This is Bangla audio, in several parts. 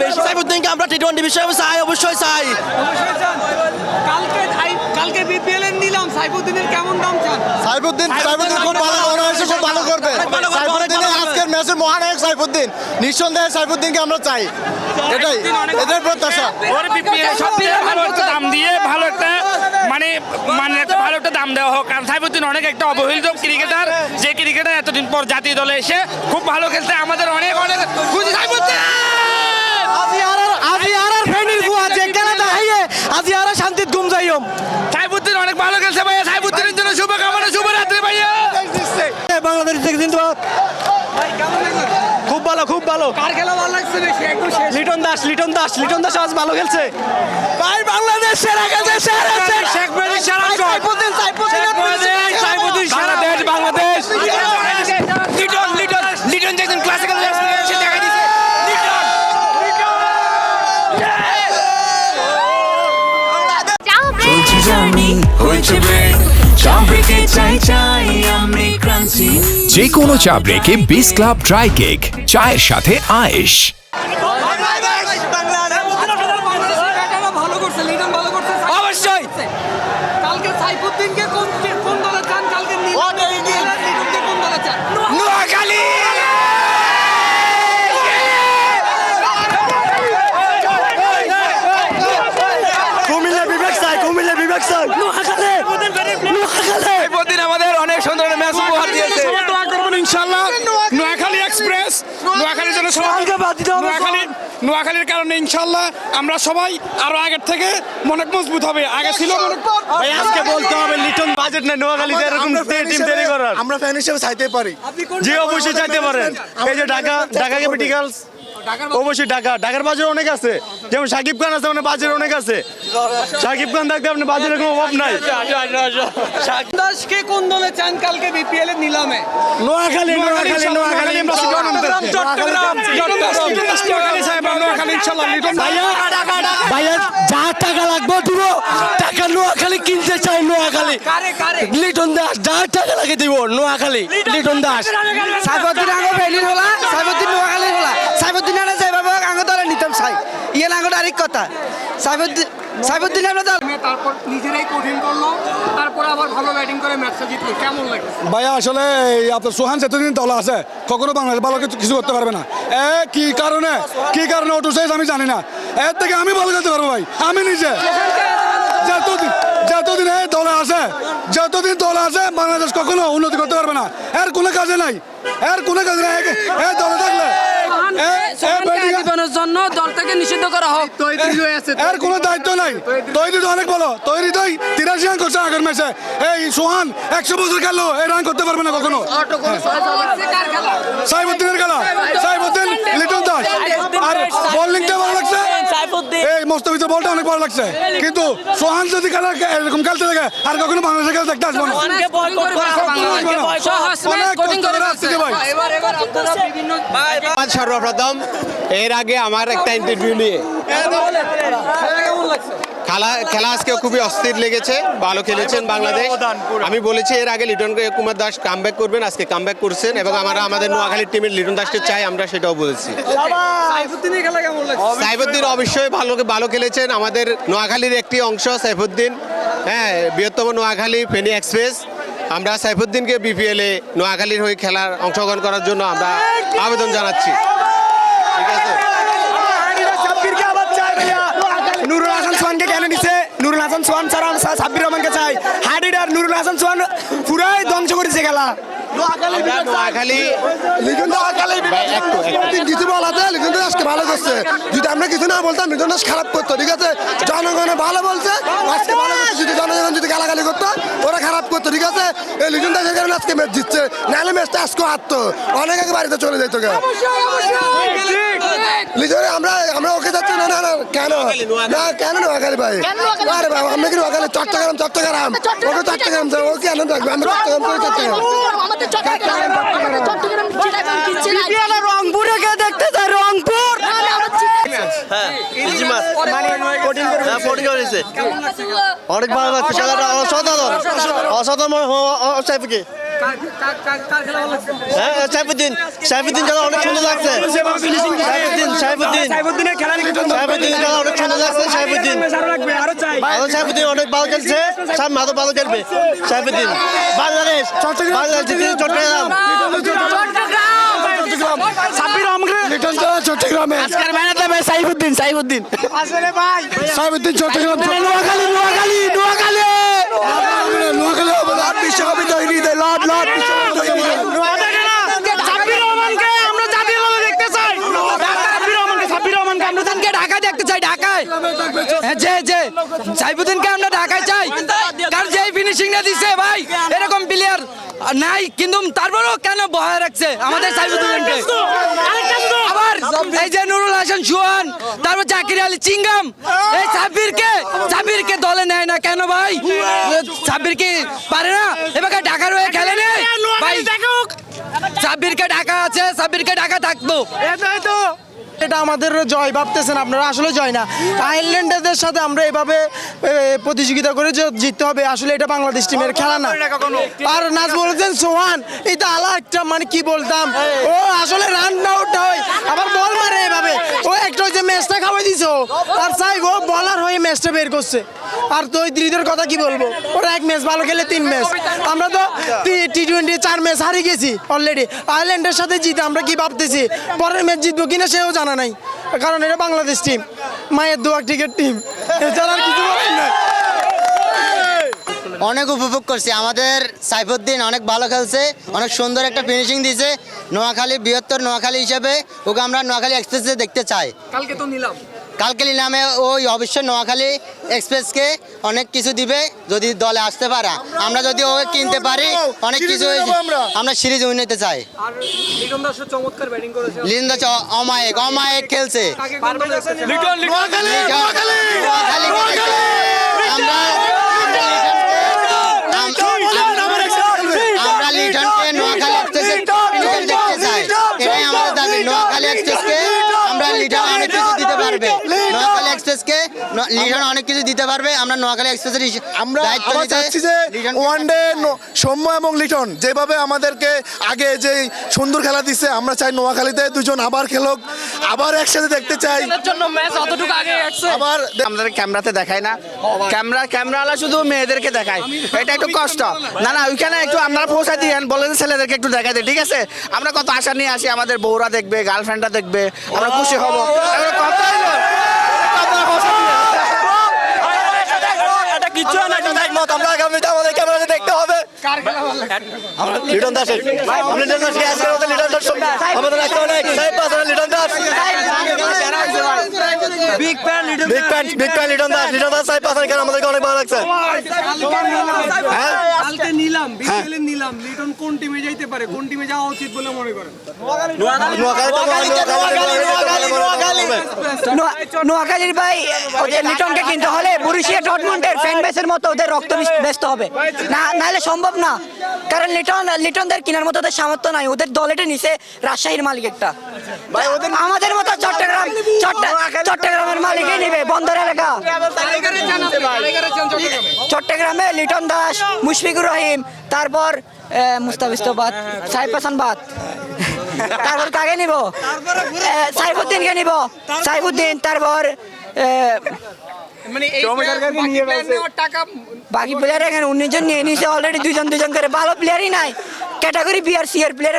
বেশি সাইফুদ্দিনকে আমরা টি টোয়েন্টি বিশ্বকাপে চাই অবশ্যই চাই। অবশ্যই কালকে কালকে বিপিএল এর নিলাম। সাইফুদ্দিনের কেমন দাম চান? সাইফুদ্দিন সাইফুদ্দিন খুব ভালো অনায়াসে খুব ভালো করবে। সাইফুদ্দিন। আজকের ম্যাচের মহানায়ক সাইফুদ্দিন। নিঃসন্দেহে সাইফুদ্দিনকে আমরা চাই। এটাই এটাই প্রত্যাশা। ওর বিপিএল সবচেয়ে ভালো একটা দাম দিয়ে ভালো একটা মানে মানে একটা ভালো একটা দাম দেওয়া হোক। কারণ সাইফুদ্দিন অনেক একটা অবহেলিত ক্রিকেটার যে ক্রিকেটার এতদিন পর জাতীয় দলে এসে খুব ভালো খেলতে আমাদের অনেক অনেক খুশি। সাইফুদ্দিন আজি আর আজি আর আর ফেনির বুয়া যে খেলাটা হাইয়ে আজি আর শান্তিত ঘুম যাইম সাইফুদ্দিন অনেক ভালো খেলছে ভাইয়া। সাইফুদ্দিনের জন্য শুভকামনা শুভরাত্রি ভাইয়া। বাংলাদেশ থেকে জিন্দাবাদ। খুব ভালো খুব ভালো। কার খেলা ভালো লাগছে বেশি? একদম শেষ। লিটন দাস লিটন দাস লিটন দাস আজ ভালো খেলছে। ভাই বাংলাদেশ সেরা খেলছে সেরা শেখ সেরা সারা চা ব্রেকে চাই চাই আমি ক্রান্তি যে কোনো চা ব্রেকে বিস ক্লাব ড্রাই কেক চায়ের সাথে আয়েশ। অবশ্যই। কালকে সাইফুদ্দিনকে কোন কোন দলে চান কালকে নিলাম লিটনকে কোন দলে চান নোয়াখালী কুমিল্লা বিবেক চাই কুমিল্লা বিবেক চাই নোয়াখালী নোয়াখালী প্রতিদিন আমাদের অনেক সুন্দর ম্যাচ উপহার দিয়েছে দোয়া করবেন ইনশাআল্লাহ নোয়াখালী এক্সপ্রেস নোয়াখালীর জন্য সবাই কালকে বাদ দিতে হবে নোয়াখালী নোয়াখালীর কারণে ইনশাল্লাহ আমরা সবাই আরও আগের থেকে মনে মজবুত হবে। আগে ছিল আজকে বলতে হবে লিটন বাজেট না নোয়াখালীতে এরকম টিম তৈরি করার। আমরা ফ্যান হিসেবে চাইতে পারি। যে জি অবশ্যই চাইতে পারেন এই যে ঢাকা ঢাকা ক্যাপিটালস অবশ্যই ঢাকা। ঢাকার বাজার অনেক আছে। যেমন সাকিব খান আছে মানে বাজার অনেক আছে। সাকিব খান থাকতে আপনি বাজারের কোনো অভাব নাই। দাসকে কোন দলে চান? কালকে বিপিএল এর নিলামে। নোয়াখালী নোয়াখালী নোয়াখালী চট্টগ্রাম নোয়াখালী ইনশাআল্লাহ লিটন ভাইয়া যা টাকা লাগবে দিব। টাকা নোয়াখালী কিনতে চাই নোয়াখালী। লিটন দাস যা টাকা লাগে দিব নোয়াখালী। লিটন দাস। আগে হলা। নোয়াখালীর হলা। সাইফুদ্দিন আনে আগে দলে নিতাম চাই ইয়ে আগে আরেক কথা। সাইফুদ্দিন সাইফুদ্দিন আমরা দল তারপর নিজেরাই কঠিন করল তারপর আবার ভালো ব্যাটিং করে ম্যাচটা জিতলো। কেমন লাগে ভাইয়া আসলে আপনার সোহান সেতুদিন দল আছে। কখনো বাংলাদেশ ভালো কিছু কিছু করতে পারবে না। এ কি কারণে? কি কারণে ওটু সাইজ আমি জানি না। এর থেকে আমি ভালো খেলতে পারব ভাই। আমি নিজে। যতদিন যতদিন এই দলে আছে যতদিন দলে আছে বাংলাদেশ কখনো উন্নতি করতে পারবে না। এর কোনো কাজে নাই। এর কোনো কাজে নাই। এ দলে থাকলে এ- এ batting এ- জন্য দল থেকে নিষিদ্ধ করা হোক। এর কোনো দায়িত্ব নাই। তৈরি তো অনেক ভালো। তৈরি তো তিরাশি রান করছে আগের ম্যাচে। এই সোহান একশো বছর খেললো এই রান করতে পারবে না কখনো। সাইবুদ্দিনের খেলা। সাইবুদ্দিন লিটন দাস। আর বোলিংটা লাগছে বলটা অনেক ভালো লাগছে। কিন্তু সোহান যদি খেলা এরকম খেলতে থাকে আর কখনো বাংলাদেশে খেলতে দেখতে আসব না। সর্বপ্রথম এর আগে আমার একটা ইন্টারভিউ নিয়ে খেলা খেলা আজকে খুবই অস্থির লেগেছে, ভালো খেলেছেন বাংলাদেশ। আমি বলেছি এর আগে লিটন কুমার দাস কামব্যাক করবেন, আজকে কামব্যাক করছেন এবং আমরা আমাদের নোয়াখালীর টিমের লিটন দাসকে চাই, আমরা সেটাও বলেছি। সাইফুদ্দিন অবশ্যই ভালো ভালো খেলেছেন, আমাদের নোয়াখালীর একটি অংশ সাইফুদ্দিন। হ্যাঁ বৃহত্তম নোয়াখালী ফেনী এক্সপ্রেস। আমরা সাইফুদ্দিনকে বিপিএলে নোয়াখালীর হয়ে খেলার অংশগ্রহণ করার জন্য আমরা আবেদন জানাচ্ছি। ঠিক আছে? নুরুল হাসান সোহানকে কেন নিছে? নুরুল হাসান সোহান ছাড়া সাব্বির রহমানকে চাই। হাডিডার নুরুল হাসান সোহান পুরাই ধ্বংস করেছে খেলা নোয়াখালী একটু একটু কিছু বলাতে লিটন আজকে ভালো করছে। যদি আমরা কিছু না বলতাম লিটন দাস খারাপ করতো ঠিক আছে? জনগণে ভালো বলছে আজকে ভালো করছে। যদি জনগণ যদি গালাগালি করতো ওরা খারাপ করতো ঠিক আছে? এই লিটন দাসের কারণে আজকে ম্যাচ জিতছে। নাহলে ম্যাচটা আজকে হারতো। অনেক আগে বাড়িতে চলে যেত গে লিটন আমরা আমরা ওকে যাচ্ছি না না না কেন? না কেন নোয়াখালী ভাই? আরে বাবা আমরা কি নোয়াখালী? চট্টগ্রাম চট্টগ্রাম। ওকে চট্টগ্রাম ওকে আনন্দ রাখবে আমরা চট্টগ্রাম। করে চট্টগ্রাম রংপুরে কে দেখতে চাই রংপুর। অনেক ভালো লাগছে খেলাটা অসাধারণ অসাধারণ খেলা ভালো লাগছে? হ্যাঁ সাইফুদ্দিন। সাইফুদ্দিন খেলা অনেক সুন্দর লাগছে। সাইফুদ্দিন সাইফুদ্দিন। সাইফুদ্দিনের খেলা অনেক সুন্দর লাগছে সাইফুদ্দিন। আরও চাই। ভালো সাইফুদ্দিন অনেক ভালো খেলছে। খেলবে। সাইফুদ্দিন। বাংলাদেশ। বাংলাদেশ চট্টগ্রামে। সাইফুদ্দিন সাইফুদ্দিন। আসলে ভাই। সাইফুদ্দিন চট্টগ্রাম নোয়াখালী নোয়াখালী নোয়াখালী। নোয়াখালী লট বিশ্বকবি তৈরি লট লট সাইফুদ্দিনকে ঢাকায় দেখতে চাই ঢাকায়। হ্যাঁ, যে যে। সাইফুদ্দিনকে আমরা ঢাকায় নাই কিন্তু তারপরেও কেন বহায় রাখছে? আমাদের সাইফুদ্দিনকে আবার এই যে নুরুল হাসান সুহান তারপর জাকির আলী চিঙ্গাম এই সাব্বিরকে সাব্বিরকে দলে নেয় না কেন ভাই? সাব্বির কি পারে না? এবার ঢাকার হয়ে খেলে নেই ভাই সাব্বিরকে ঢাকা আছে সাব্বিরকে ঢাকা থাকতো এটা আমাদের জয় ভাবতেছেন আপনারা আসলে জয় না। আয়ারল্যান্ডের সাথে আমরা এভাবে প্রতিযোগিতা করে যে জিততে হবে আসলে এটা বাংলাদেশ টিমের খেলা না। আর নাচ বলেছেন সোহান এটা আলা একটা মানে কি বলতাম ও আসলে রান আউট হয় আবার বল মারে এভাবে। ও একটা ওই যে ম্যাচটা খাওয়াই দিছো ও। আর চাই ও বলার হয়ে ম্যাচটা বের করছে। আর ওই কথা কি বলব? ওরা এক ম্যাচ ভালো খেলে তিন ম্যাচ আমরা তো টি টোয়েন্টি চার ম্যাচ হারিয়ে গেছি অলরেডি আয়ারল্যান্ডের সাথে জিতে আমরা কি ভাবতেছি? পরের ম্যাচ জিতবো কিনা সেও জানা নাই। কারণ এটা বাংলাদেশ টিম মায়ের দোয়া ক্রিকেট টিম এছাড়া আর কিছু বলার নাই। অনেক উপভোগ করছি। আমাদের সাইফুদ্দিন অনেক ভালো খেলছে অনেক সুন্দর একটা ফিনিশিং দিয়েছে নোয়াখালী বৃহত্তর নোয়াখালী হিসেবে ওকে আমরা নোয়াখালী এক্সপ্রেসে দেখতে চাই। কালকে তো নিলাম। কালকে নামে ওই অবশ্যই নোয়াখালী এক্সপ্রেসকে অনেক কিছু দিবে যদি দলে আসতে পারা। আমরা যদি ওকে কিনতে পারি অনেক কিছু আমরা। সিরিজ উইন নিতে চাই। আর লিটন দাস চমৎকার ব্যাটিং অমায়ক অমায়ক খেলছে। তাকে লিটন অনেক কিছু দিতে পারবে আমরা নোয়াখালী এক্সপ্রেসের আমরা দায়িত্ব চাচ্ছি যে ওয়ান ডে সৌম্য এবং লিটন যেভাবে আমাদেরকে আগে যে সুন্দর খেলা দিচ্ছে আমরা চাই নোয়াখালীতে দুজন আবার খেলুক আবার একসাথে দেখতে চাই। জন্য ম্যাচ অতটুকু আগে আবার আমাদের ক্যামেরাতে দেখায় না। ক্যামেরা ক্যামেরাওয়ালা শুধু মেয়েদেরকে দেখায়। এটা একটু কষ্ট। না না ওইখানে একটু আপনারা পৌঁছায় দিয়েন বলেন ছেলেদেরকে একটু দেখাই দেয় ঠিক আছে? আমরা কত আশা নিয়ে আসি আমাদের বউরা দেখবে গার্লফ্রেন্ডরা দেখবে আমরা খুশি হব। এবার কথা হলো, কথা কথা এটা কিচ্ছু মত আমরা আগামীতে আমাদের হবে লিটন দাস আমরা লিটন দাসকে আজকের মতো লিটন দাস আমাদের একটা অনেক। সাহেব পাশে Liton Das. Big fan big fan big fan Liton Das. Liton Das সাহেব পাশে কেন আমাদেরকে অনেক ভালো লাগছে। কালকে নিলাম বিপিএল নিলাম। লিটন কোন টিমে যাইতে পারে? কোন টিমে যাওয়া উচিত বলে মনে করেন? নোয়াখালীর ভাই লিটনকে কিনতে হলে বরিশিয়া ডটমন্ডের ফ্যান বেসের মতো ওদের রক্ত ব্যস্ত হবে। না নাহলে সম্ভব না কারণ লিটন লিটনদের কেনার মতো ওদের সামর্থ্য নাই। ওদের দলেটে নিছে রাজশাহীর মালিক একটা। আমাদের মতো চট্টগ্রাম চট্টগ্রামের মালিকই নিবে বন্দর এলাকা। চট্টগ্রামে। লিটন দাস মুশফিকুর রহিম তারপর আহ, মুস্তাফিজবাদ সাইফ হাসান বাদ। তারপর কাকে নিব? সাইফুদ্দিনকে নিব। সাইফুদ্দিন তারপর মানে এই বাকি প্ল্যান নেওয়ার টাকা বাকি প্লেয়ার এখানে উনিশ নিয়ে নিছে অলরেডি দুজন দুজন করে ভালো প্লেয়ারই নাই। ক্যাটাগরি বি সি এর প্লেয়ার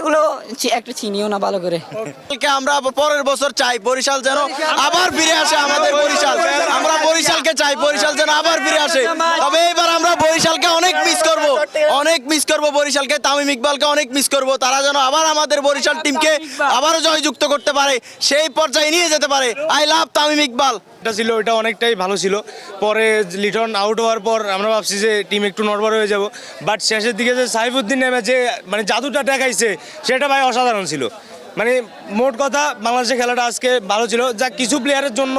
একটু চিনিও না ভালো করে। বরিশালকে আমরা পরের বছর চাই বরিশাল যেন আবার ফিরে আসে আমাদের বরিশাল। আমরা বরিশালকে চাই বরিশাল যেন আবার ফিরে আসে। তবে এবার আমরা বরিশালকে অনেক মিস করব অনেক মিস করব বরিশালকে তামিম ইকবালকে অনেক মিস করব। তারা যেন আবার আমাদের বরিশাল টিমকে আবারও জয়যুক্ত করতে পারে সেই পর্যায়ে নিয়ে যেতে পারে। I love Tamim Iqbal. এটা ছিল ওটা অনেকটাই ভালো ছিল। পরে লিটন আউট হওয়ার পর আমরা ভাবছি যে টিম একটু নড়বড় হয়ে যাব। বাট শেষের দিকে যে সাইফুদ্দিন নেমে যে মানে জাদুটা দেখাইছে, সেটা ভাই অসাধারণ ছিল। মানে মোট কথা, বাংলাদেশের খেলাটা আজকে ভালো ছিল। যা কিছু প্লেয়ারের জন্য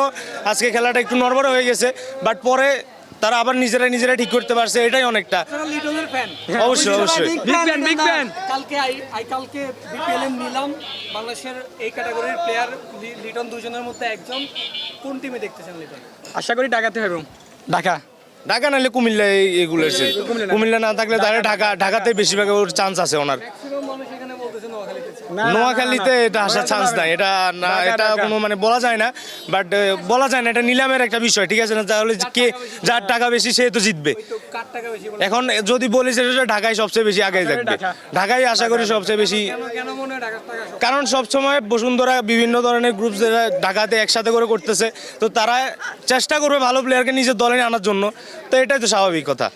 আজকে খেলাটা একটু নড়বড় হয়ে গেছে। বাট পরে তারা আবার নিজেরা নিজেরা ঠিক করতে পারছে এটাই অনেকটা। ফ্যান অবশ্যই অবশ্যই। বিগ ফ্যান বিগ ফ্যান কালকে আই কালকে বিপিএল এর নিলাম। বাংলাদেশের এই ক্যাটাগরির প্লেয়ার লিটন দুজনের মধ্যে একজন। কোন টিমে দেখতেছেন লিটন আশা করি ঢাকাতে হবে। ঢাকা। ঢাকা নাহলে কুমিল্লা এগুলো কুমিল্লা না। থাকলে তাহলে ঢাকা ঢাকাতে বেশিরভাগ ওর চান্স আছে ওনার। নোয়াখালীতে এটা আসার চান্স নাই। এটা না এটা কোনো মানে বলা যায় না বাট বলা যায় না এটা নিলামের একটা বিষয় ঠিক আছে না? তাহলে কে যার টাকা বেশি সে তো জিতবে। এখন যদি বলি সেটা ঢাকায় সবচেয়ে বেশি আগে থাকবে। ঢাকায় আশা করি সবচেয়ে বেশি কারণ সবসময় বসুন্ধরা বিভিন্ন ধরনের গ্রুপ যারা ঢাকাতে একসাথে করে করতেছে তো তারা চেষ্টা করবে ভালো প্লেয়ারকে নিজের দলে আনার জন্য তো এটাই তো স্বাভাবিক কথা।